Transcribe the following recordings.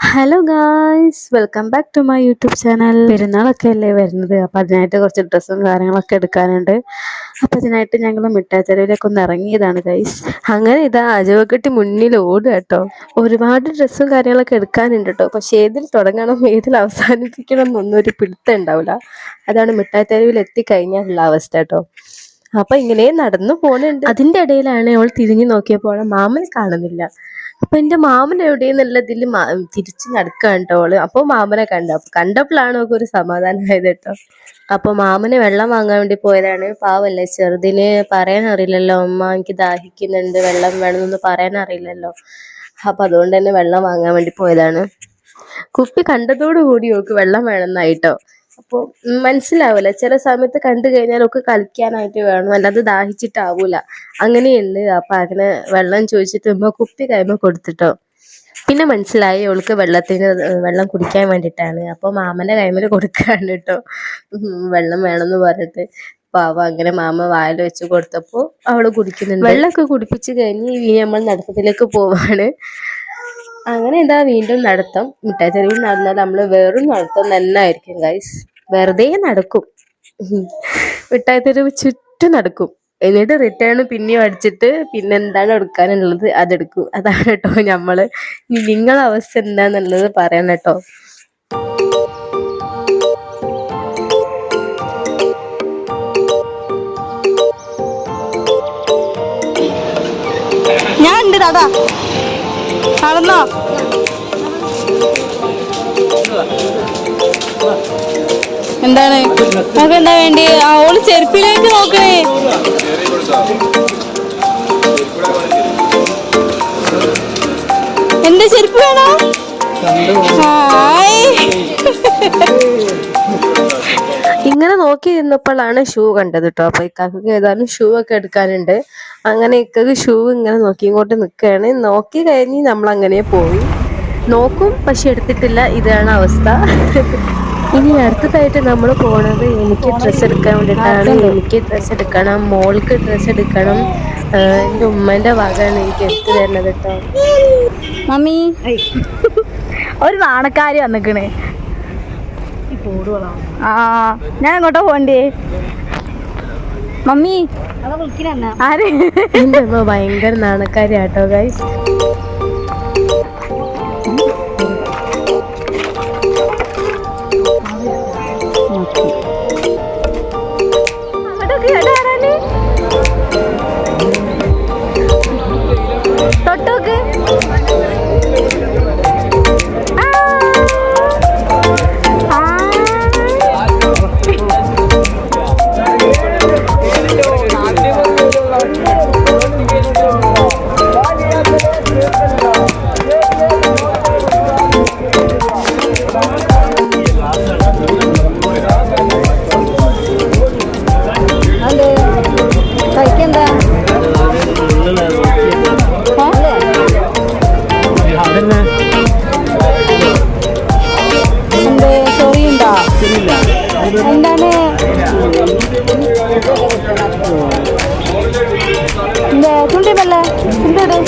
Hello guys welcome back to my YouTube channel പെരുന്നാളൊക്കെ അല്ലേ വരുന്നത്? അപ്പോൾ അതിനായിട്ട് കുറച്ച് ഡ്രസ്സും കാര്യങ്ങളൊക്കെ എടുക്കാനുണ്ട്. അപ്പോൾ അതിനായിട്ട് ഞങ്ങൾ മിഠായിത്തെരുവിലേക്ക് ഒന്ന് ഇറങ്ങിയതാണ് ഗൈസ് അങ്ങനെ ഇതാ അജവക്കെട്ടി മുന്നിൽ ഓടുക കേട്ടോ. ഒരുപാട് ഡ്രസ്സും കാര്യങ്ങളൊക്കെ എടുക്കാനുണ്ട് കേട്ടോ. പക്ഷേ ഏതിൽ തുടങ്ങണം ഏതിൽ അവസാനിപ്പിക്കണം എന്നൊന്നും ഒരു പിടുത്തം ഉണ്ടാവില്ല. അതാണ് മിഠായിത്തെരുവിൽ എത്തിക്കഴിഞ്ഞാലുള്ള അവസ്ഥ കേട്ടോ. അപ്പൊ ഇങ്ങനെ നടന്നു പോണുണ്ട്. അതിന്റെ ഇടയിലാണ് അവൾ തിരിഞ്ഞു നോക്കിയപ്പോൾ മാമനെ കാണുന്നില്ല. അപ്പൊ എന്റെ മാമൻ എവിടെയെന്നുള്ള ഇതിൽ തിരിച്ച് നടക്കുകയാണ് കേട്ടോ അവൾ. അപ്പൊ മാമനെ കണ്ട കണ്ടപ്പോഴാണ് അവൾക്ക് ഒരു സമാധാനമായത് കേട്ടോ അപ്പൊ മാമന് വെള്ളം വാങ്ങാൻ വേണ്ടി പോയതാണ്. പാവല്ലേ ചെറുതിന് പറയാൻ അറിയില്ലല്ലോ അമ്മ എനിക്ക് ദാഹിക്കുന്നുണ്ട് വെള്ളം വേണമെന്നൊന്നും പറയാൻ അറിയില്ലല്ലോ. അപ്പൊ അതുകൊണ്ട് തന്നെ വെള്ളം വാങ്ങാൻ വേണ്ടി പോയതാണ്. കുപ്പി കണ്ടതോടുകൂടി ഓക്ക് വെള്ളം വേണമെന്നായിട്ടോ അപ്പോൾ മനസ്സിലാവില്ല ചില സമയത്ത് കണ്ടു കഴിഞ്ഞാൽ ഒക്കെ കളിക്കാനായിട്ട് വേണം. അല്ലാതെ ദാഹിച്ചിട്ടാവൂല. അങ്ങനെയുണ്ട്. അപ്പൊ അങ്ങനെ വെള്ളം ചോദിച്ചിട്ട് ഉമ്മ കുപ്പി കൈമ കൊടുത്തിട്ടോ. പിന്നെ മനസ്സിലായി അവൾക്ക് വെള്ളത്തിന് വെള്ളം കുടിക്കാൻ വേണ്ടിയിട്ടാണ് അപ്പോൾ മാമന്റെ കൈമൽ കൊടുക്കാണ് കേട്ടോ വെള്ളം വേണമെന്ന് പറഞ്ഞിട്ട് പാവം അങ്ങനെ മാമ വായിൽ വെച്ച് കൊടുത്തപ്പോൾ അവൾ കുടിക്കുന്നുണ്ട്. വെള്ളമൊക്കെ കുടിപ്പിച്ച് കഴിഞ്ഞ് ഇനി നമ്മൾ നടത്തത്തിലേക്ക് പോവാണ്. അങ്ങനെ എന്താ വീണ്ടും നടത്തം? മിഠായി തെരുവിൽ നടന്നാൽ നമ്മൾ വെറും നടത്തം തന്നെ ആയിരിക്കും ഗൈസ് വെറുതെ നടക്കും. മിഠായി തെരുവ് ചുറ്റും നടക്കും. എന്നിട്ട് റിട്ടേൺ പിന്നെയും അടിച്ചിട്ട് പിന്നെ എന്താണ് എടുക്കാനുള്ളത്? അതെടുക്കും. അതാണ് കേട്ടോ നമ്മൾ ഇനി നിങ്ങളെ അവസ്ഥ എന്താന്നുള്ളത് പറയണം കേട്ടോ. ഞാൻ ഉണ്ട് ദാദാ നടന്നോ എന്താണ്? നമുക്ക് എന്താ വേണ്ടി ഓൾ ചെരുപ്പിലേക്ക് നോക്കണേ. എന്റെ ചെരുപ്പ് വേണോ. ഹായ്. ഇങ്ങനെ നോക്കി നിന്നപ്പോഴാണ് ഷൂ കണ്ടത് കേട്ടോ അപ്പൊ ഇക്കാക്ക് ഏതായാലും ഷൂ ഒക്കെ എടുക്കാനുണ്ട്. അങ്ങനെ ഇക്കക്ക് ഷൂ ഇങ്ങനെ നോക്കി ഇങ്ങോട്ട് നിൽക്കുകയാണ് നോക്കി കഴിഞ്ഞ് നമ്മൾ അങ്ങനെ പോയി. നോക്കും പക്ഷെ എടുത്തിട്ടില്ല. ഇതാണ് അവസ്ഥ. ഇനി അടുത്തതായിട്ട് നമ്മൾ പോണത് എനിക്ക് ഡ്രസ്സ് എടുക്കാൻ വേണ്ടിയിട്ടാണ്. എനിക്ക് ഡ്രസ്സ് എടുക്കണം. മോൾക്ക് ഡ്രസ്സ് എടുക്കണം. എന്റെ ഉമ്മന്റെ ഉമ്മേന്റെ വകയാണ് എനിക്ക് എടുത്തു തരണത് കേട്ടോ മമ്മി. ഒരു നാണക്കാരി വന്നിക്കണേ. ആ ഞാൻ എങ്ങോട്ടാ പോണ്ടേ മമ്മി. ആരെ? ഭയങ്കര നാണക്കാരി നാണക്കാരിയാട്ടോ ഗൈസ് இந்த துண்டு வெள்ளை துண்டு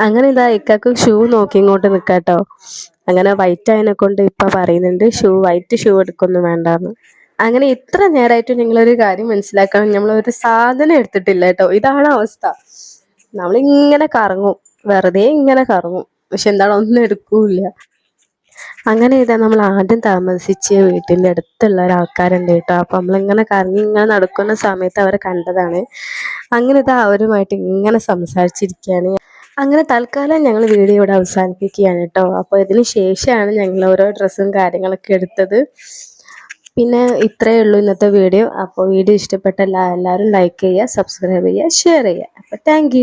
അങ്ങനെ ഇതാ ഇക്കാക്ക് ഷൂ നോക്കി ഇങ്ങോട്ട് നിക്കാട്ടോ. അങ്ങനെ വൈറ്റ് ആയതിനെ കൊണ്ട് ഇപ്പൊ പറയുന്നുണ്ട് ഷൂ വൈറ്റ് ഷൂ എടുക്കൊന്നും വേണ്ടാന്ന്. അങ്ങനെ ഇത്ര നേരമായിട്ട് നിങ്ങളൊരു കാര്യം മനസ്സിലാക്കണം. ഒരു സാധനം എടുത്തിട്ടില്ല കേട്ടോ. ഇതാണ് അവസ്ഥ. നമ്മളിങ്ങനെ കറങ്ങും. വെറുതെ ഇങ്ങനെ കറങ്ങും. പക്ഷെ എന്താണ്? ഒന്നും എടുക്കൂല അങ്ങനെ ഇതാ നമ്മൾ ആദ്യം താമസിച്ച വീട്ടിന്റെ അടുത്തുള്ള ഒരാൾക്കാരുണ്ട് കേട്ടോ. അപ്പൊ നമ്മളിങ്ങനെ കറങ്ങി ഇങ്ങനെ നടക്കുന്ന സമയത്ത് അവരെ കണ്ടതാണ്. അങ്ങനെ ഇതാ അവരുമായിട്ട് ഇങ്ങനെ സംസാരിച്ചിരിക്കുകയാണ്. അങ്ങനെ തൽക്കാലം ഞങ്ങൾ വീഡിയോ ഇവിടെ അവസാനിപ്പിക്കുകയാണ് കേട്ടോ. അപ്പോൾ ഇതിന് ശേഷമാണ് ഞങ്ങൾ ഓരോ ഡ്രസ്സും കാര്യങ്ങളൊക്കെ എടുത്തത്. പിന്നെ ഇത്രയേ ഉള്ളൂ ഇന്നത്തെ വീഡിയോ. അപ്പോൾ വീഡിയോ ഇഷ്ടപ്പെട്ട എല്ലാ- എല്ലാവരും ലൈക്ക് ചെയ്യുക സബ്സ്ക്രൈബ് ചെയ്യുക ഷെയർ ചെയ്യുക. അപ്പോൾ താങ്ക്